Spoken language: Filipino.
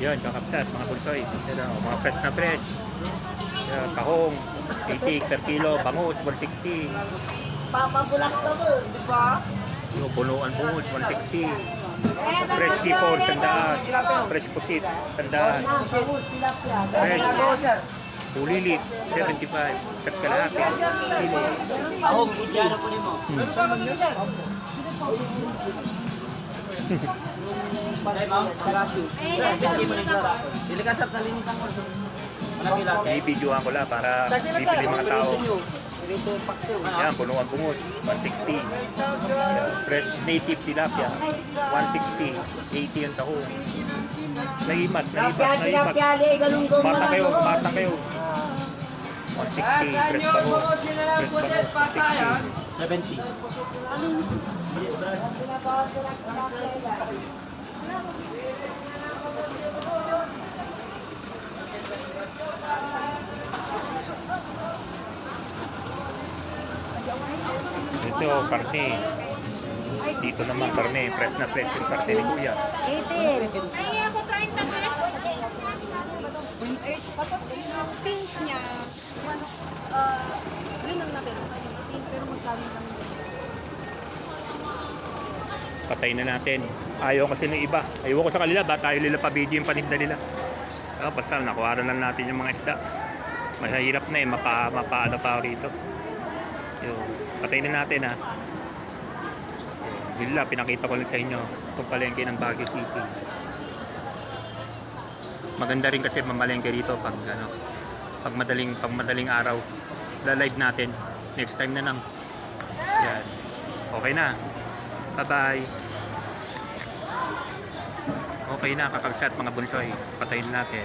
Yun, kakapsat, mga bulsoy. Yan o, mga fresh na fresh. Yan, tahong, 80 per kilo, bangus, 160. Papabulak ka mo, di ba? Yung bunuan bungus, 160. Fresh sipon, tandaan. Fresh pusit, tandaan. Fresh. sir. Bulilit, 75. Sat kalahati. Kilo. Ako, idyano po nimo. Ay, ma'am, parasyo. Sige mo nito. Dili ka sa talinisan ko. Lang. Para bibili mga tao. Yan, bunuan bungus, 160. Yan, Fresh native tilapia, 160. 80 yung tahong. Naimat, naimat, naimat. Bata kayo, bata kayo. 160, fresh bangus. Fresh bangus, 160. 70. Ito, karne. Dito naman karne, fresh na fresh yung karne ni Kuya. 18. Ay, ako 30 pesos. 0.8. Tapos yung pink niya, uh, yun ang nabenta. Pink, pero magkano lang. Patay na natin. Ayaw kasi ng iba. Ayaw ko sa kanila, ba tayo nila pa video yung paninda nila. Ah, basta nakuha na natin yung mga isda. Mahirap na eh, mapa, mapaano pa rito. Yung, patay na natin ha. Yun lang, pinakita ko lang sa inyo. Itong palengke ng Baguio City. Maganda rin kasi mamalengke dito pag ano, pag madaling, pag madaling araw. La-live natin. Next time na lang. Yan. Okay na. Bye-bye. Okay na, kakagsat mga bunsoy. Patayin natin.